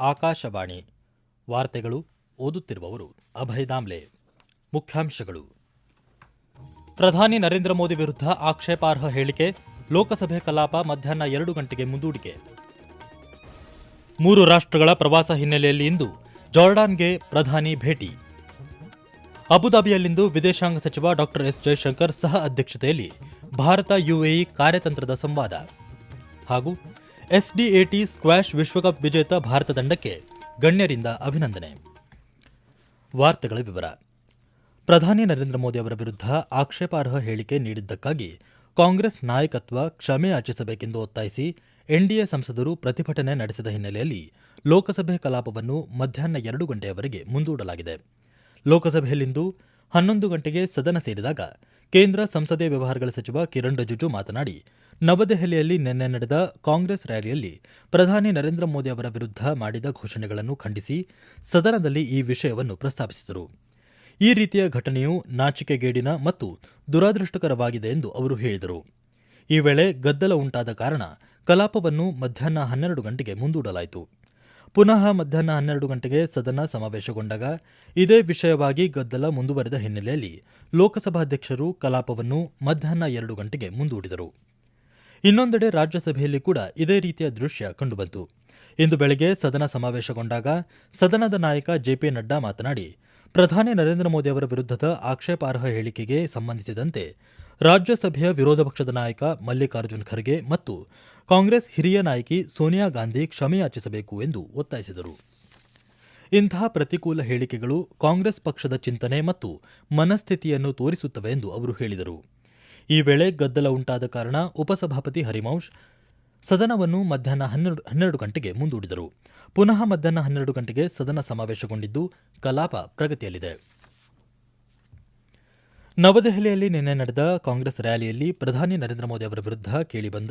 ಆಕಾಶವಾಣಿ ವಾರ್ತೆಗಳು ಓದುತ್ತಿರುವವರು ಅಭಯ್ ದಾಮ್ಲೆ. ಮುಖ್ಯಾಂಶಗಳು. ಪ್ರಧಾನಿ ನರೇಂದ್ರ ಮೋದಿ ವಿರುದ್ಧ ಆಕ್ಷೇಪಾರ್ಹ ಹೇಳಿಕೆ, ಲೋಕಸಭೆ ಕಲಾಪ ಮಧ್ಯಾಹ್ನ ಎರಡು ಗಂಟೆಗೆ ಮುಂದೂಡಿಕೆ. ಮೂರು ರಾಷ್ಟ್ರಗಳ ಪ್ರವಾಸ ಹಿನ್ನೆಲೆಯಲ್ಲಿ ಇಂದು ಜಾರ್ಡಾನ್ಗೆ ಪ್ರಧಾನಿ ಭೇಟಿ. ಅಬುದಾಬಿಯಲ್ಲಿಂದು ವಿದೇಶಾಂಗ ಸಚಿವ ಡಾಕ್ಟರ್ ಎಸ್ ಜಯಶಂಕರ್ ಸಹ ಅಧ್ಯಕ್ಷತೆಯಲ್ಲಿ ಭಾರತ ಯುಎಇ ಕಾರ್ಯತಂತ್ರದ ಸಂವಾದ. ಹಾಗೂ ಎಸ್ಡಿಎಟಿ ಸ್ಕ್ವಾಷ್ ವಿಶ್ವಕಪ್ ವಿಜೇತ ಭಾರತ ತಂಡಕ್ಕೆ ಗಣ್ಯರಿಂದ ಅಭಿನಂದನೆ. ವಾರ್ತೆಗಳ ವಿವರ. ಪ್ರಧಾನಿ ನರೇಂದ್ರ ಮೋದಿ ಅವರ ವಿರುದ್ಧ ಆಕ್ಷೇಪಾರ್ಹ ಹೇಳಿಕೆ ನೀಡಿದ್ದಕ್ಕಾಗಿ ಕಾಂಗ್ರೆಸ್ ನಾಯಕತ್ವ ಕ್ಷಮೆ ಯಾಚಿಸಬೇಕೆಂದು ಒತ್ತಾಯಿಸಿ ಎನ್ಡಿಎ ಸಂಸದರು ಪ್ರತಿಭಟನೆ ನಡೆಸಿದ ಹಿನ್ನೆಲೆಯಲ್ಲಿ ಲೋಕಸಭೆ ಕಲಾಪವನ್ನು ಮಧ್ಯಾಹ್ನ ಎರಡು ಗಂಟೆಯವರೆಗೆ ಮುಂದೂಡಲಾಗಿದೆ. ಲೋಕಸಭೆಯಲ್ಲಿಂದು ಹನ್ನೊಂದು ಗಂಟೆಗೆ ಸದನ ಸೇರಿದಾಗ ಕೇಂದ್ರ ಸಂಸದೀಯ ವ್ಯವಹಾರಗಳ ಸಚಿವ ಕಿರಣ್ ರಿಜಿಜು ಮಾತನಾಡಿ ನವದೆಹಲಿಯಲ್ಲಿ ನಿನ್ನೆ ನಡೆದ ಕಾಂಗ್ರೆಸ್ ರ್ಯಾಲಿಯಲ್ಲಿ ಪ್ರಧಾನಿ ನರೇಂದ್ರ ಮೋದಿ ಅವರ ವಿರುದ್ಧ ಮಾಡಿದ ಘೋಷಣೆಗಳನ್ನು ಖಂಡಿಸಿ ಸದನದಲ್ಲಿ ಈ ವಿಷಯವನ್ನು ಪ್ರಸ್ತಾಪಿಸಿದರು. ಈ ರೀತಿಯ ಘಟನೆಯು ನಾಚಿಕೆಗೇಡಿನ ಮತ್ತು ದುರಾದೃಷ್ಟಕರವಾಗಿದೆ ಎಂದು ಅವರು ಹೇಳಿದರು. ಈ ವೇಳೆ ಗದ್ದಲ ಉಂಟಾದ ಕಾರಣ ಕಲಾಪವನ್ನು ಮಧ್ಯಾಹ್ನ ಹನ್ನೆರಡು ಗಂಟೆಗೆ ಮುಂದೂಡಲಾಯಿತು. ಪುನಃ ಮಧ್ಯಾಹ್ನ ಹನ್ನೆರಡು ಗಂಟೆಗೆ ಸದನ ಸಮಾವೇಶಗೊಂಡಾಗ ಇದೇ ವಿಷಯವಾಗಿ ಗದ್ದಲ ಮುಂದುವರೆದ ಹಿನ್ನೆಲೆಯಲ್ಲಿ ಲೋಕಸಭಾಧ್ಯಕ್ಷರು ಕಲಾಪವನ್ನು ಮಧ್ಯಾಹ್ನ ಎರಡು ಗಂಟೆಗೆ ಮುಂದೂಡಿದರು. ಇನ್ನೊಂದೆಡೆ ರಾಜ್ಯಸಭೆಯಲ್ಲಿ ಕೂಡ ಇದೇ ರೀತಿಯ ದೃಶ್ಯ ಕಂಡುಬಂತು. ಇಂದು ಬೆಳಗ್ಗೆ ಸದನ ಸಮಾವೇಶಗೊಂಡಾಗ ಸದನದ ನಾಯಕ ಜೆಪಿ ನಡ್ಡಾ ಮಾತನಾಡಿ, ಪ್ರಧಾನಿ ನರೇಂದ್ರ ಮೋದಿ ಅವರ ವಿರುದ್ಧದ ಆಕ್ಷೇಪಾರ್ಹ ಹೇಳಿಕೆಗೆ ಸಂಬಂಧಿಸಿದಂತೆ ರಾಜ್ಯಸಭೆಯ ವಿರೋಧ ಪಕ್ಷದ ನಾಯಕ ಮಲ್ಲಿಕಾರ್ಜುನ್ ಖರ್ಗೆ ಮತ್ತು ಕಾಂಗ್ರೆಸ್ ಹಿರಿಯ ನಾಯಕಿ ಸೋನಿಯಾ ಗಾಂಧಿ ಕ್ಷಮೆಯಾಚಿಸಬೇಕು ಎಂದು ಒತ್ತಾಯಿಸಿದರು. ಇಂತಹ ಪ್ರತಿಕೂಲ ಹೇಳಿಕೆಗಳು ಕಾಂಗ್ರೆಸ್ ಪಕ್ಷದ ಚಿಂತನೆ ಮತ್ತು ಮನಸ್ಥಿತಿಯನ್ನು ತೋರಿಸುತ್ತವೆ ಎಂದು ಅವರು ಹೇಳಿದರು. ಈ ವೇಳೆ ಗದ್ದಲ ಉಂಟಾದ ಕಾರಣ ಉಪಸಭಾಪತಿ ಹರಿವಂಶ್ ಸದನವನ್ನು ಮಧ್ಯಾಹ್ನ ಹನ್ನೆರಡು ಹನ್ನೆರಡು ಗಂಟೆಗೆ ಮುಂದೂಡಿದರು. ಪುನಃ ಮಧ್ಯಾಹ್ನ ಹನ್ನೆರಡು ಗಂಟೆಗೆ ಸದನ ಸಮಾವೇಶಗೊಂಡಿದ್ದು ಕಲಾಪ ಪ್ರಗತಿಯಲ್ಲಿದೆ. ನವದೆಹಲಿಯಲ್ಲಿ ನಿನ್ನೆ ನಡೆದ ಕಾಂಗ್ರೆಸ್ ರ್ಯಾಲಿಯಲ್ಲಿ ಪ್ರಧಾನಿ ನರೇಂದ್ರ ಮೋದಿ ಅವರ ವಿರುದ್ಧ ಕೇಳಿಬಂದ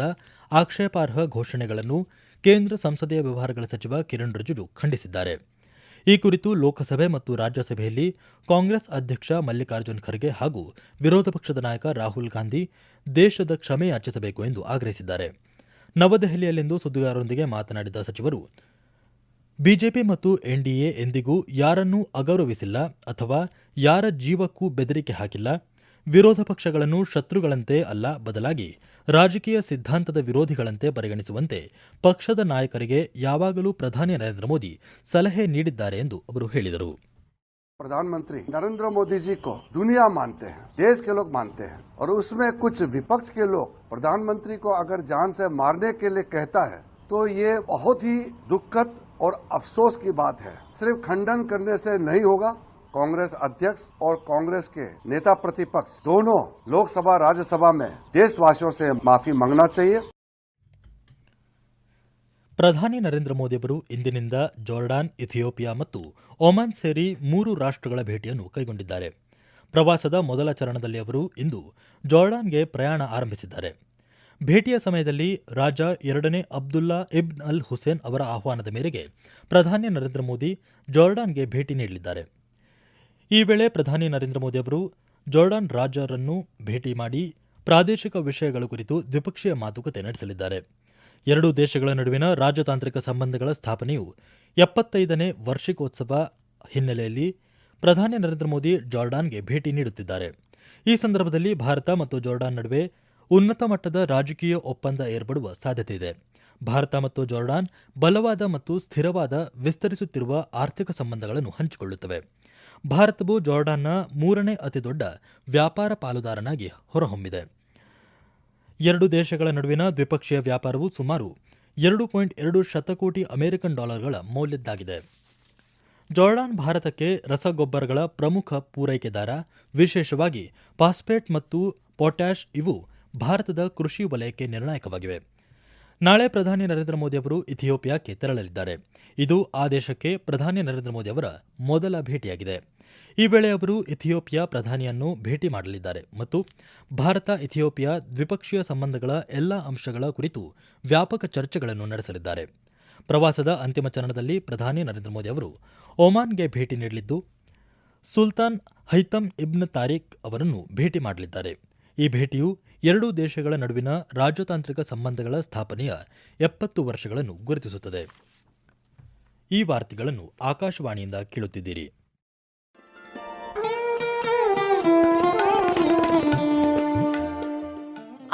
ಆಕ್ಷೇಪಾರ್ಹ ಘೋಷಣೆಗಳನ್ನು ಕೇಂದ್ರ ಸಂಸದೀಯ ವ್ಯವಹಾರಗಳ ಸಚಿವ ಕಿರಣ್ ರಿಜಿಜು ಖಂಡಿಸಿದ್ದಾರೆ. ಈ ಕುರಿತು ಲೋಕಸಭೆ ಮತ್ತು ರಾಜ್ಯಸಭೆಯಲ್ಲಿ ಕಾಂಗ್ರೆಸ್ ಅಧ್ಯಕ್ಷ ಮಲ್ಲಿಕಾರ್ಜುನ್ ಖರ್ಗೆ ಹಾಗೂ ವಿರೋಧ ಪಕ್ಷದ ನಾಯಕ ರಾಹುಲ್ ಗಾಂಧಿ ದೇಶದ ಕ್ಷಮೆ ಯಾಚಿಸಬೇಕು ಎಂದು ಆಗ್ರಹಿಸಿದ್ದಾರೆ. ನವದೆಹಲಿಯಲ್ಲಿಂದು ಸುದ್ದಿಗಾರರೊಂದಿಗೆ ಮಾತನಾಡಿದ ಸಚಿವರು, ಬಿಜೆಪಿ ಮತ್ತು ಎನ್ಡಿಎ ಎಂದಿಗೂ ಯಾರನ್ನೂ ಅಗೌರವಿಸಿಲ್ಲ ಅಥವಾ ಯಾರ ಜೀವಕ್ಕೂ ಬೆದರಿಕೆ ಹಾಕಿಲ್ಲ. ವಿರೋಧ ಪಕ್ಷಗಳನ್ನು ಶತ್ರುಗಳಂತೆ ಅಲ್ಲ ಬದಲಾಗಿ ರಾಜಕೀಯ ಸಿದ್ಧಾಂತದ ವಿರೋಧಿಗಳಂತೆ ಪರಿಗಣಿಸುವಂತೆ ಪಕ್ಷದ ನಾಯಕರಿಗೆ ಯಾವಾಗಲೂ ಪ್ರಧಾನಿ ನರೇಂದ್ರ ಮೋದಿ ಸಲಹೆ ನೀಡಿದ್ದಾರೆ ಎಂದು ಅವರು ಹೇಳಿದರು प्रधानमंत्री नरेंद्र मोदी जी को दुनिया मानते हैं देश के लोग मानते हैं और उसमें कुछ विपक्ष के लोग प्रधानमंत्री को अगर जान से मारने के लिए कहता है तो ये बहुत ही दुखद और अफसोस की बात है सिर्फ खंडन करने से नहीं होगा कांग्रेस अध्यक्ष और कांग्रेस के नेता प्रतिपक्ष दोनों लोकसभा राज्यसभा में देशवासियों से माफी मांगना चाहिए ಪ್ರಧಾನಿ ನರೇಂದ್ರ ಮೋದಿ ಅವರು ಇಂದಿನಿಂದ ಜಾರ್ಡಾನ್ ಇಥಿಯೋಪಿಯಾ ಮತ್ತು ಒಮಾನ್ ಸೇರಿ ಮೂರು ರಾಷ್ಟ್ರಗಳ ಭೇಟಿಯನ್ನು ಕೈಗೊಂಡಿದ್ದಾರೆ ಪ್ರವಾಸದ ಮೊದಲ ಚರಣದಲ್ಲಿ ಅವರು ಇಂದು ಜಾರ್ಡಾನ್ಗೆ ಪ್ರಯಾಣ ಆರಂಭಿಸಿದ್ದಾರೆ ಭೇಟಿಯ ಸಮಯದಲ್ಲಿ ರಾಜ ಎರಡನೇ ಅಬ್ದುಲ್ಲಾ ಇಬ್ನ್ ಅಲ್ ಹುಸೇನ್ ಅವರ ಆಹ್ವಾನದ ಮೇರೆಗೆ ಪ್ರಧಾನಿ ನರೇಂದ್ರ ಮೋದಿ ಜಾರ್ಡಾನ್ಗೆ ಭೇಟಿ ನೀಡಲಿದ್ದಾರೆ ಈ ವೇಳೆ ಪ್ರಧಾನಿ ನರೇಂದ್ರ ಮೋದಿ ಅವರು ಜೋರ್ಡಾನ್ ರಾಜರನ್ನು ಭೇಟಿ ಮಾಡಿ ಪ್ರಾದೇಶಿಕ ವಿಷಯಗಳ ಕುರಿತು ದ್ವಿಪಕ್ಷೀಯ ಮಾತುಕತೆ ನಡೆಸಲಿದ್ದಾರೆ. ಎರಡೂ ದೇಶಗಳ ನಡುವಿನ ರಾಜತಾಂತ್ರಿಕ ಸಂಬಂಧಗಳ ಸ್ಥಾಪನೆಯು ಎಪ್ಪತ್ತೈದನೇ ವಾರ್ಷಿಕೋತ್ಸವ ಹಿನ್ನೆಲೆಯಲ್ಲಿ ಪ್ರಧಾನಿ ನರೇಂದ್ರ ಮೋದಿ ಜಾರ್ಡಾನ್ಗೆ ಭೇಟಿ ನೀಡುತ್ತಿದ್ದಾರೆ. ಈ ಸಂದರ್ಭದಲ್ಲಿ ಭಾರತ ಮತ್ತು ಜಾರ್ಡಾನ್ ನಡುವೆ ಉನ್ನತ ಮಟ್ಟದ ರಾಜಕೀಯ ಒಪ್ಪಂದ ಏರ್ಪಡುವ ಸಾಧ್ಯತೆ ಇದೆ. ಭಾರತ ಮತ್ತು ಜಾರ್ಡಾನ್ ಬಲವಾದ ಮತ್ತು ಸ್ಥಿರವಾದ ವಿಸ್ತರಿಸುತ್ತಿರುವ ಆರ್ಥಿಕ ಸಂಬಂಧಗಳನ್ನು ಹಂಚಿಕೊಳ್ಳುತ್ತವೆ. ಭಾರತವು ಜಾರ್ಡಾನ್ನ ಮೂರನೇ ಅತಿದೊಡ್ಡ ವ್ಯಾಪಾರ ಪಾಲುದಾರನಾಗಿ ಹೊರಹೊಮ್ಮಿದೆ. ಎರಡು ದೇಶಗಳ ನಡುವಿನ ದ್ವಿಪಕ್ಷೀಯ ವ್ಯಾಪಾರವು ಸುಮಾರು ಎರಡು ಪಾಯಿಂಟ್ ಎರಡು ಶತಕೋಟಿ ಅಮೆರಿಕನ್ ಡಾಲರ್ಗಳ ಮೌಲ್ಯದ್ದಾಗಿದೆ. ಜಾರ್ಡಾನ್ ಭಾರತಕ್ಕೆ ರಸಗೊಬ್ಬರಗಳ ಪ್ರಮುಖ ಪೂರೈಕೆದಾರ, ವಿಶೇಷವಾಗಿ ಫಾಸ್ಫೇಟ್ ಮತ್ತು ಪೊಟ್ಯಾಷ್ ಇವು ಭಾರತದ ಕೃಷಿ ವಲಯಕ್ಕೆ ನಿರ್ಣಾಯಕವಾಗಿವೆ. ನಾಳೆ ಪ್ರಧಾನಿ ನರೇಂದ್ರ ಮೋದಿ ಅವರು ಇಥಿಯೋಪಿಯಾಕ್ಕೆ ತೆರಳಲಿದ್ದಾರೆ. ಇದು ಆ ದೇಶಕ್ಕೆ ಪ್ರಧಾನಿ ನರೇಂದ್ರ ಮೋದಿ ಅವರ ಮೊದಲ ಭೇಟಿಯಾಗಿದೆ. ಈ ವೇಳೆ ಅವರು ಇಥಿಯೋಪಿಯಾ ಪ್ರಧಾನಿಯನ್ನು ಭೇಟಿ ಮಾಡಲಿದ್ದಾರೆ ಮತ್ತು ಭಾರತ, ಇಥಿಯೋಪಿಯಾ ದ್ವಿಪಕ್ಷೀಯ ಸಂಬಂಧಗಳ ಎಲ್ಲ ಅಂಶಗಳ ಕುರಿತು ವ್ಯಾಪಕ ಚರ್ಚೆಗಳನ್ನು ನಡೆಸಲಿದ್ದಾರೆ. ಪ್ರವಾಸದ ಅಂತಿಮ ಚರಣದಲ್ಲಿ ಪ್ರಧಾನಿ ನರೇಂದ್ರ ಮೋದಿ ಅವರು ಒಮಾನ್ಗೆ ಭೇಟಿ ನೀಡಲಿದ್ದು, ಸುಲ್ತಾನ್ ಹೈತಮ್ ಇಬ್ನ್ ತಾರಿಕ್ ಅವರನ್ನು ಭೇಟಿ ಮಾಡಲಿದ್ದಾರೆ. ಈ ಭೇಟಿಯು ಎರಡೂ ದೇಶಗಳ ನಡುವಿನ ರಾಜತಾಂತ್ರಿಕ ಸಂಬಂಧಗಳ ಸ್ಥಾಪನೆಯ ಎಪ್ಪತ್ತು ವರ್ಷಗಳನ್ನು ಗುರುತಿಸುತ್ತದೆ. ಈ ವಾರ್ತೆಗಳನ್ನು ಆಕಾಶವಾಣಿಯಿಂದ ಕೇಳುತ್ತಿದ್ದೀರಿ.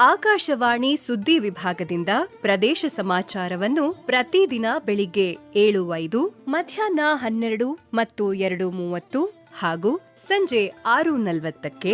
ಆಕಾಶವಾಣಿ ಸುದ್ದಿ ವಿಭಾಗದಿಂದ ಪ್ರದೇಶ ಸಮಾಚಾರವನ್ನು ಪ್ರತಿದಿನ ಬೆಳಿಗ್ಗೆ ಏಳು ಐದು ಮಧ್ಯಾಹ್ನ ಹನ್ನೆರಡು ಮತ್ತು ಎರಡು ಮೂವತ್ತು ಹಾಗೂ ಸಂಜೆ ಆರು ನಲವತ್ತಕ್ಕೆ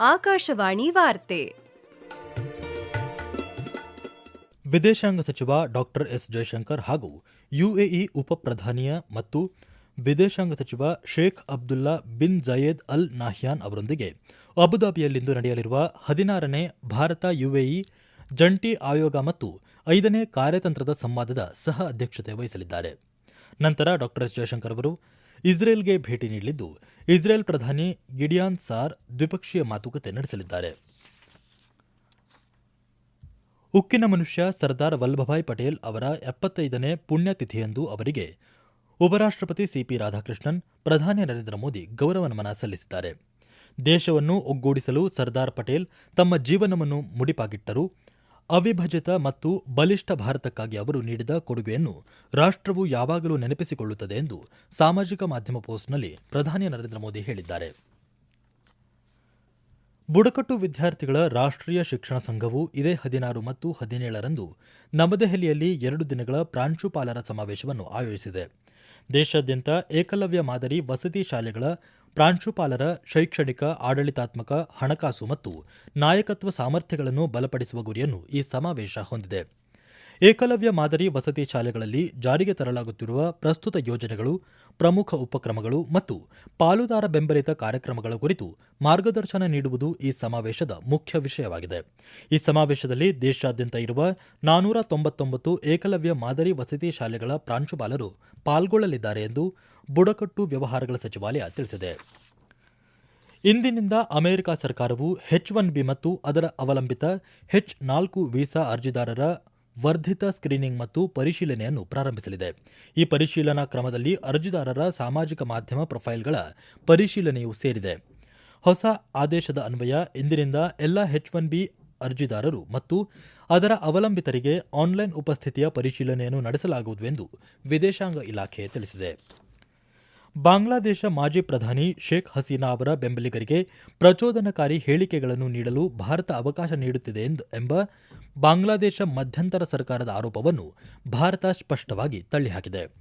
ಆಕಾಶವಾಣಿ ವಾರ್ತೆ. ವಿದೇಶಾಂಗ ಸಚಿವ ಡಾಕ್ಟರ್ ಎಸ್ ಜಯಶಂಕರ್ ಹಾಗೂ ಯುಎಇ ಉಪ ಪ್ರಧಾನಿಯ ಮತ್ತು ವಿದೇಶಾಂಗ ಸಚಿವ ಶೇಖ್ ಅಬ್ದುಲ್ಲಾ ಬಿನ್ ಜಯೇದ್ ಅಲ್ ನಾಹ್ಯಾನ್ ಅವರೊಂದಿಗೆ ಅಬುದಾಬಿಯಲ್ಲಿಂದು ನಡೆಯಲಿರುವ ಹದಿನಾರನೇ ಭಾರತ ಯುಎಇ ಜಂಟಿ ಆಯೋಗ ಮತ್ತು ಐದನೇ ಕಾರ್ಯತಂತ್ರದ ಸಂವಾದದ ಸಹ ಅಧ್ಯಕ್ಷತೆ ವಹಿಸಲಿದ್ದಾರೆ. ನಂತರ ಡಾಕ್ಟರ್ ಎಸ್ ಜಯಶಂಕರ್ ಅವರು ಇಸ್ರೇಲ್ಗೆ ಭೇಟಿ ನೀಡಲಿದ್ದು, ಇಸ್ರೇಲ್ ಪ್ರಧಾನಿ ಗಿಡಿಯಾನ್ ಸಾರ್ ದ್ವಿಪಕ್ಷೀಯ ಮಾತುಕತೆ ನಡೆಸಲಿದ್ದಾರೆ. ಉಕ್ಕಿನ ಮನುಷ್ಯ ಸರ್ದಾರ್ ವಲ್ಲಭಭಾಯ್ ಪಟೇಲ್ ಅವರ ಎಪ್ಪತ್ತೈದನೇ ಪುಣ್ಯತಿಥಿಯಂದು ಅವರಿಗೆ ಉಪರಾಷ್ಟ್ರಪತಿ ಸಿಪಿ ರಾಧಾಕೃಷ್ಣನ್, ಪ್ರಧಾನಿ ನರೇಂದ್ರ ಮೋದಿ ಗೌರವ ನಮನ ಸಲ್ಲಿಸಿದ್ದಾರೆ. ದೇಶವನ್ನು ಒಗ್ಗೂಡಿಸಲು ಸರ್ದಾರ್ ಪಟೇಲ್ ತಮ್ಮ ಜೀವನವನ್ನು ಮುಡಿಪಾಗಿಟ್ಟರು. ಅವಿಭಜಿತ ಮತ್ತು ಬಲಿಷ್ಠ ಭಾರತಕ್ಕಾಗಿ ಅವರು ನೀಡಿದ ಕೊಡುಗೆಯನ್ನು ರಾಷ್ಟ್ರವು ಯಾವಾಗಲೂ ನೆನಪಿಸಿಕೊಳ್ಳುತ್ತದೆ ಎಂದು ಸಾಮಾಜಿಕ ಮಾಧ್ಯಮ ಪೋಸ್ಟ್ನಲ್ಲಿ ಪ್ರಧಾನಿ ನರೇಂದ್ರ ಮೋದಿ ಹೇಳಿದ್ದಾರೆ. ಬುಡಕಟ್ಟು ವಿದ್ಯಾರ್ಥಿಗಳ ರಾಷ್ಟ್ರೀಯ ಶಿಕ್ಷಣ ಸಂಘವು ಇದೇ ಹದಿನಾರು ಮತ್ತು ಹದಿನೇಳರಂದು ನವದೆಹಲಿಯಲ್ಲಿ ಎರಡು ದಿನಗಳ ಪ್ರಾಂಶುಪಾಲರ ಸಮಾವೇಶವನ್ನು ಆಯೋಜಿಸಿದೆ. ದೇಶಾದ್ಯಂತ ಏಕಲವ್ಯ ಮಾದರಿ ವಸತಿ ಶಾಲೆಗಳ ಪ್ರಾಂಶುಪಾಲರ ಶೈಕ್ಷಣಿಕ, ಆಡಳಿತಾತ್ಮಕ ಹಣಕಾಸು ಮತ್ತು ನಾಯಕತ್ವ ಸಾಮರ್ಥ್ಯಗಳನ್ನು ಬಲಪಡಿಸುವ ಗುರಿಯನ್ನು ಈ ಸಮಾವೇಶ ಹೊಂದಿದೆ. ಏಕಲವ್ಯ ಮಾದರಿ ವಸತಿ ಶಾಲೆಗಳಲ್ಲಿ ಜಾರಿಗೆ ತರಲಾಗುತ್ತಿರುವ ಪ್ರಸ್ತುತ ಯೋಜನೆಗಳು, ಪ್ರಮುಖ ಉಪಕ್ರಮಗಳು ಮತ್ತು ಪಾಲುದಾರ ಬೆಂಬಲಿತ ಕಾರ್ಯಕ್ರಮಗಳ ಕುರಿತು ಮಾರ್ಗದರ್ಶನ ನೀಡುವುದು ಈ ಸಮಾವೇಶದ ಮುಖ್ಯ ವಿಷಯವಾಗಿದೆ. ಈ ಸಮಾವೇಶದಲ್ಲಿ ದೇಶಾದ್ಯಂತ ಇರುವ ನಾನೂರ ತೊಂಬತ್ತೊಂಬತ್ತು ಏಕಲವ್ಯ ಮಾದರಿ ವಸತಿ ಶಾಲೆಗಳ ಪ್ರಾಂಶುಪಾಲರು ಪಾಲ್ಗೊಳ್ಳಲಿದ್ದಾರೆ ಎಂದು ಬುಡಕಟ್ಟು ವ್ಯವಹಾರಗಳ ಸಚಿವಾಲಯ ತಿಳಿಸಿದೆ. ಇಂದಿನಿಂದ ಅಮೆರಿಕ ಸರ್ಕಾರವು ಹೆಚ್ ಒನ್ ಬಿ ಮತ್ತು ಅದರ ಅವಲಂಬಿತ ಹೆಚ್ ನಾಲ್ಕು ವೀಸಾ ಅರ್ಜಿದಾರರ ವರ್ಧಿತ ಸ್ಕ್ರೀನಿಂಗ್ ಮತ್ತು ಪರಿಶೀಲನೆಯನ್ನು ಪ್ರಾರಂಭಿಸಲಿದೆ. ಈ ಪರಿಶೀಲನಾ ಕ್ರಮದಲ್ಲಿ ಅರ್ಜಿದಾರರ ಸಾಮಾಜಿಕ ಮಾಧ್ಯಮ ಪ್ರೊಫೈಲ್ಗಳ ಪರಿಶೀಲನೆಯೂ ಸೇರಿದೆ. ಹೊಸ ಆದೇಶದ ಅನ್ವಯ ಇಂದಿನಿಂದ ಎಲ್ಲ ಹೆಚ್ ಒನ್ ಬಿ ಅರ್ಜಿದಾರರು ಮತ್ತು ಅದರ ಅವಲಂಬಿತರಿಗೆ ಆನ್ಲೈನ್ ಉಪಸ್ಥಿತಿಯ ಪರಿಶೀಲನೆಯನ್ನು ನಡೆಸಲಾಗುವುದು ಎಂದು ವಿದೇಶಾಂಗ ಇಲಾಖೆ ತಿಳಿಸಿದೆ. ಬಾಂಗ್ಲಾದೇಶ ಮಾಜಿ ಪ್ರಧಾನಿ ಶೇಖ್ ಹಸೀನಾ ಅವರ ಬೆಂಬಲಿಗರಿಗೆ ಪ್ರಚೋದನಕಾರಿ ಹೇಳಿಕೆಗಳನ್ನು ನೀಡಲು ಭಾರತ ಅವಕಾಶ ನೀಡುತ್ತಿದೆ ಎಂದು ಎಂಬ ಬಾಂಗ್ಲಾದೇಶ ಮಧ್ಯಂತರ ಸರ್ಕಾರದ ಆರೋಪವನ್ನು ಭಾರತ ಸ್ಪಷ್ಟವಾಗಿ ತಳ್ಳಿಹಾಕಿದೆ.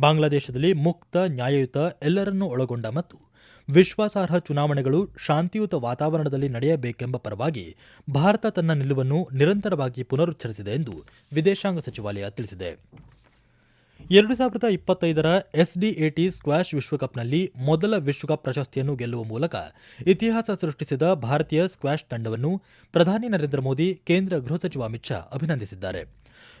ಬಾಂಗ್ಲಾದೇಶದಲ್ಲಿ ಮುಕ್ತ, ನ್ಯಾಯಯುತ, ಎಲ್ಲರನ್ನೂ ಒಳಗೊಂಡ ಮತ್ತು ವಿಶ್ವಾಸಾರ್ಹ ಚುನಾವಣೆಗಳು ಶಾಂತಿಯುತ ವಾತಾವರಣದಲ್ಲಿ ನಡೆಯಬೇಕೆಂಬ ಪರವಾಗಿ ಭಾರತ ತನ್ನ ನಿಲುವನ್ನು ನಿರಂತರವಾಗಿ ಪುನರುಚ್ಚರಿಸಿದೆ ಎಂದು ವಿದೇಶಾಂಗ ಸಚಿವಾಲಯ ತಿಳಿಸಿದೆ. ಎರಡು ಸಾವಿರದ ಇಪ್ಪತ್ತೈದರ ಎಸ್ಡಿಎಟಿ ಸ್ಕ್ವಾಷ್ ವಿಶ್ವಕಪ್ನಲ್ಲಿ ಮೊದಲ ವಿಶ್ವಕಪ್ ಪ್ರಶಸ್ತಿಯನ್ನು ಗೆಲ್ಲುವ ಮೂಲಕ ಇತಿಹಾಸ ಸೃಷ್ಟಿಸಿದ ಭಾರತೀಯ ಸ್ಕ್ವಾಷ್ ತಂಡವನ್ನು ಪ್ರಧಾನಿ ನರೇಂದ್ರ ಮೋದಿ, ಕೇಂದ್ರ ಗೃಹ ಸಚಿವ ಅಮಿತ್ ಶಾ ಅಭಿನಂದಿಸಿದ್ದಾರೆ.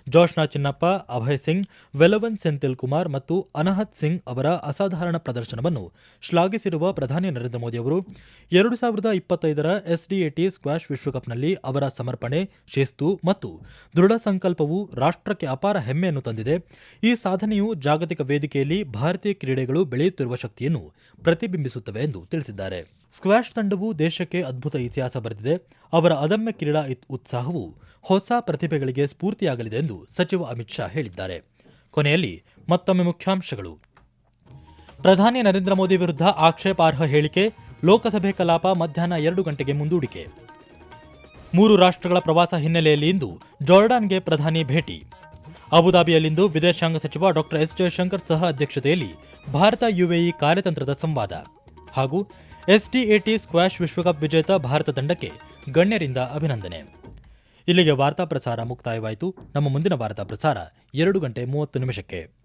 ಜೋಶ್ನಾ ಚಿನ್ನಪ್ಪ, ಅಭಯ್ ಸಿಂಗ್, ವೆಲವನ್ ಸೆಂಥಿಲ್ ಕುಮಾರ್ ಮತ್ತು ಅನಹತ್ ಸಿಂಗ್ ಅವರ ಅಸಾಧಾರಣ ಪ್ರದರ್ಶನವನ್ನು ಶ್ಲಾಘಿಸಿರುವ ಪ್ರಧಾನಿ ನರೇಂದ್ರ ಮೋದಿ ಅವರು ಎರಡು ಸಾವಿರದ ಇಪ್ಪತ್ತೈದರ ಎಸ್ಡಿಎಟಿ ಸ್ಕ್ವಾಷ್ ವಿಶ್ವಕಪ್ನಲ್ಲಿ ಅವರ ಸಮರ್ಪಣೆ, ಶಿಸ್ತು ಮತ್ತು ದೃಢ ಸಂಕಲ್ಪವು ರಾಷ್ಟ್ರಕ್ಕೆ ಅಪಾರ ಹೆಮ್ಮೆಯನ್ನು ತಂದಿದೆ. ಈ ಸಾಧನೆಯು ಜಾಗತಿಕ ವೇದಿಕೆಯಲ್ಲಿ ಭಾರತೀಯ ಕ್ರೀಡೆಗಳು ಬೆಳೆಯುತ್ತಿರುವ ಶಕ್ತಿಯನ್ನು ಪ್ರತಿಬಿಂಬಿಸುತ್ತವೆ ಎಂದು ತಿಳಿಸಿದ್ದಾರೆ. ಸ್ಕ್ವಾಷ್ ತಂಡವು ದೇಶಕ್ಕೆ ಅದ್ಭುತ ಇತಿಹಾಸ ಬರೆದಿದೆ. ಅವರ ಅದಮ್ಯ ಕ್ರೀಡಾ ಉತ್ಸಾಹವು ಹೊಸ ಪ್ರತಿಭೆಗಳಿಗೆ ಸ್ಫೂರ್ತಿಯಾಗಲಿದೆ ಎಂದು ಸಚಿವ ಅಮಿತ್ ಶಾ ಹೇಳಿದ್ದಾರೆ. ಕೊನೆಯಲ್ಲಿ ಮತ್ತೊಮ್ಮೆ ಮುಖ್ಯಾಂಶಗಳು. ಪ್ರಧಾನಿ ನರೇಂದ್ರ ಮೋದಿ ವಿರುದ್ಧ ಆಕ್ಷೇಪಾರ್ಹ ಹೇಳಿಕೆ, ಲೋಕಸಭೆ ಕಲಾಪ ಮಧ್ಯಾಹ್ನ ಎರಡು ಗಂಟೆಗೆ ಮುಂದೂಡಿಕೆ. ಮೂರು ರಾಷ್ಟ್ರಗಳ ಪ್ರವಾಸ ಹಿನ್ನೆಲೆಯಲ್ಲಿ ಇಂದು ಜಾರ್ಡಾನ್ಗೆ ಪ್ರಧಾನಿ ಭೇಟಿ. ಅಬುದಾಬಿಯಲ್ಲಿಂದು ವಿದೇಶಾಂಗ ಸಚಿವ ಡಾಕ್ಟರ್ ಎಸ್ ಜಯಶಂಕರ್ ಸಹ ಅಧ್ಯಕ್ಷತೆಯಲ್ಲಿ ಭಾರತ ಯುಎಇ ಕಾರ್ಯತಂತ್ರದ ಸಂವಾದ. ಹಾಗೂ ಎಸ್ಡಿಎಟಿ ಸ್ಕ್ವಾಷ್ ವಿಶ್ವಕಪ್ ವಿಜೇತ ಭಾರತ ತಂಡಕ್ಕೆ ಗಣ್ಯರಿಂದ ಅಭಿನಂದನೆ. ಇಲ್ಲಿಗೆ ವಾರ್ತಾ ಪ್ರಸಾರ ಮುಕ್ತಾಯವಾಯಿತು. ನಮ್ಮ ಮುಂದಿನ ವಾರ್ತಾ ಪ್ರಸಾರ ಎರಡು ಗಂಟೆ ಮೂವತ್ತು ನಿಮಿಷಕ್ಕೆ.